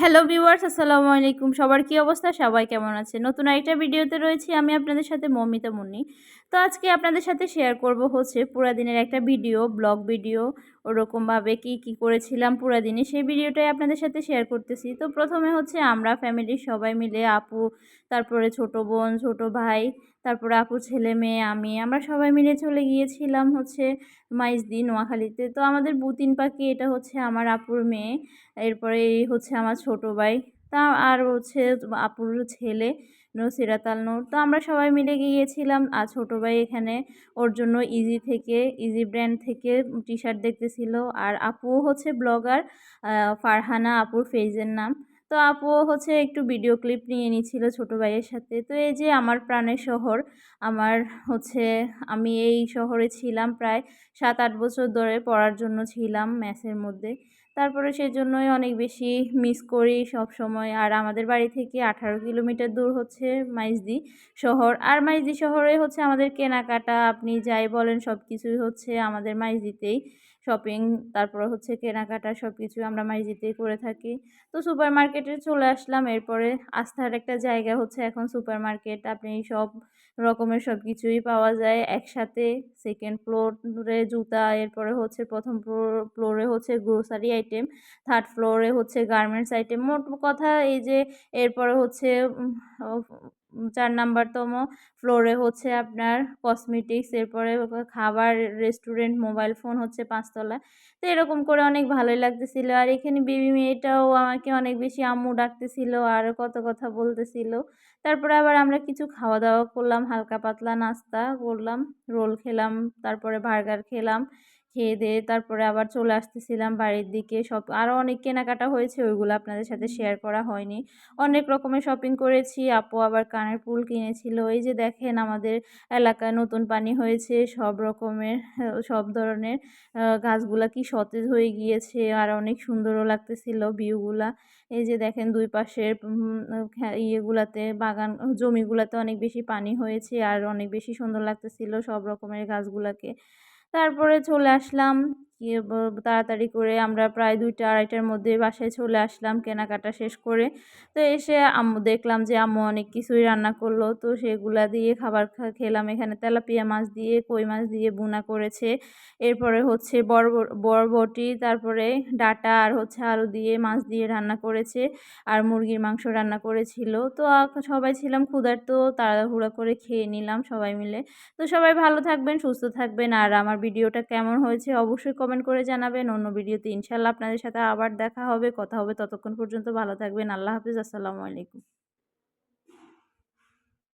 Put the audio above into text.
Hello viewers আসসালামু আলাইকুম। সবার কি অবস্থা? সবাই কেমন আছে? নতুন আরেকটা ভিডিওতে রয়েছি আমি আপনাদের সাথে মমিতা মুন্নি। তো আজকে আপনাদের সাথে শেয়ার করব হচ্ছে পুরা দিনের একটা ভিডিও ব্লগ ভিডিও ওরকমভাবে কি কি করেছিলাম পুরা দিনে সেই ভিডিওটাই আপনাদের সাথে শেয়ার করতেছি। তো প্রথমে হচ্ছে আমরা ফ্যামিলির সবাই মিলে আপু, তারপরে ছোট বোন, ছোট ভাই, তারপরে আপু ছেলে মেয়ে, আমি, আমরা সবাই মিলে চলে গিয়েছিলাম হচ্ছে মাইজদি, নোয়াখালীতে। তো আমাদের বুতিন পাখি, এটা হচ্ছে আমার আপুর মেয়ে, এরপরে হচ্ছে আমার ছোট ভাই। তা আর হচ্ছে আপুর ছেলে সিরাত আল নূর। তো আমরা সবাই মিলে গিয়েছিলাম। আর ছোটো ভাই এখানে ওর জন্য ইজি থেকে ইজি ব্র্যান্ড থেকে টি শার্ট দেখতেছিল। আর আপু হচ্ছে ব্লগার ফারহানা আপুর ফেজের নাম। তো আপু হচ্ছে একটু ভিডিও ক্লিপ নিয়ে নিয়েছিল ছোটো ভাইয়ের সাথে। তো এই যে আমার প্রাণের শহর, আমার হচ্ছে আমি এই শহরে ছিলাম প্রায় সাত আট বছর ধরে পড়ার জন্য ছিলাম ম্যাথের মধ্যে। তারপরে সেজন্যই অনেক বেশি মিস করি সব সময় আর আমাদের বাড়ি থেকে আঠারো কিলোমিটার দূর হচ্ছে মাইজদি শহর। আর মাইজদি শহরে হচ্ছে আমাদের কেনাকাটা, আপনি যাই বলেন সব কিছুই হচ্ছে আমাদের মাইজদিতেই শপিং তারপরে হচ্ছে কেনাকাটা সব কিছু আমরা মাইজিতেই করে থাকি। তো সুপার মার্কেটে চলে আসলাম, এরপরে আস্থার একটা জায়গা হচ্ছে এখন সুপার মার্কেট আপনি সব রকমের সব কিছুই পাওয়া যায় একসাথে। সেকেন্ড ফ্লোরে জুতা, এরপরে হচ্ছে প্রথম ফ্লোরে হচ্ছে গ্রোসারি আইটেম থার্ড ফ্লোরে হচ্ছে গার্মেন্টস আইটেম মোট কথা এই যে এরপরে হচ্ছে চার নাম্বারতম ফ্লোরে হচ্ছে আপনার কসমেটিক্স এরপরে খাবার রেস্টুরেন্ট মোবাইল ফোন হচ্ছে পাঁচতলা। তো এরকম করে অনেক ভালোই লাগতেছিল। আর এখানে বেবি মেয়েটাও আমাকে অনেক বেশি আম্মু ডাকতেছিল, আর কত কথা বলতেছিল। তারপরে আবার আমরা কিছু খাওয়া দাওয়া করলাম, হালকা পাতলা নাস্তা করলাম, রোল খেলাম, তারপরে বার্গার খেলাম। খেয়ে দিয়ে তারপরে আবার চলে আসতেছিলাম বাড়ির দিকে। সব আরও অনেক কেনাকাটা হয়েছে ওইগুলো আপনাদের সাথে শেয়ার করা হয়নি। অনেক রকমের শপিং করেছি আপু আবার কানের ফুল কিনেছিল। এই যে দেখেন আমাদের এলাকায় নতুন পানি হয়েছে সব রকমের সব ধরনের গাছগুলা কি সতেজ হয়ে গিয়েছে আর অনেক সুন্দরও লাগতেছিল ভিউগুলা এই যে দেখেন দুই পাশের ইয়েগুলাতে বাগান জমিগুলাতে অনেক বেশি পানি হয়েছে আর অনেক বেশি সুন্দর লাগতেছিল সব রকমের গাছগুলাকে। তারপরে চলে আসলাম তাড়াতাড়ি করে আমরা প্রায় দুইটা, আড়াইটার মধ্যে বাসায় চলে আসলাম কেনাকাটা শেষ করে। তো এসে আম্মু, দেখলাম যে আম্মু অনেক কিছুই রান্না করল। তো সেগুলা দিয়ে খাবার খেলাম। এখানে তেলাপিয়া মাছ দিয়ে, কই মাছ দিয়ে বুনা করেছে। এরপরে হচ্ছে বরবটি, তারপরে ডাটা আর হচ্ছে আলু দিয়ে মাছ দিয়ে রান্না করেছে আর মুরগির মাংস রান্না করেছিল। তো সবাই ছিলাম ক্ষুধার্ত। তাড়াহুড়া করে খেয়ে নিলাম সবাই মিলে। তো সবাই ভালো থাকবেন, সুস্থ থাকবেন। আর আমার ভিডিওটা কেমন হয়েছে অবশ্যই কমেন্ট করে জানাবেন। অন্য ভিডিওতে ইনশাল্লাহ আপনাদের সাথে আবার দেখা হবে। কথা হবে ততক্ষণ পর্যন্ত ভালো থাকবেন। আল্লাহ হাফিজ। আসসালামু আলাইকুম।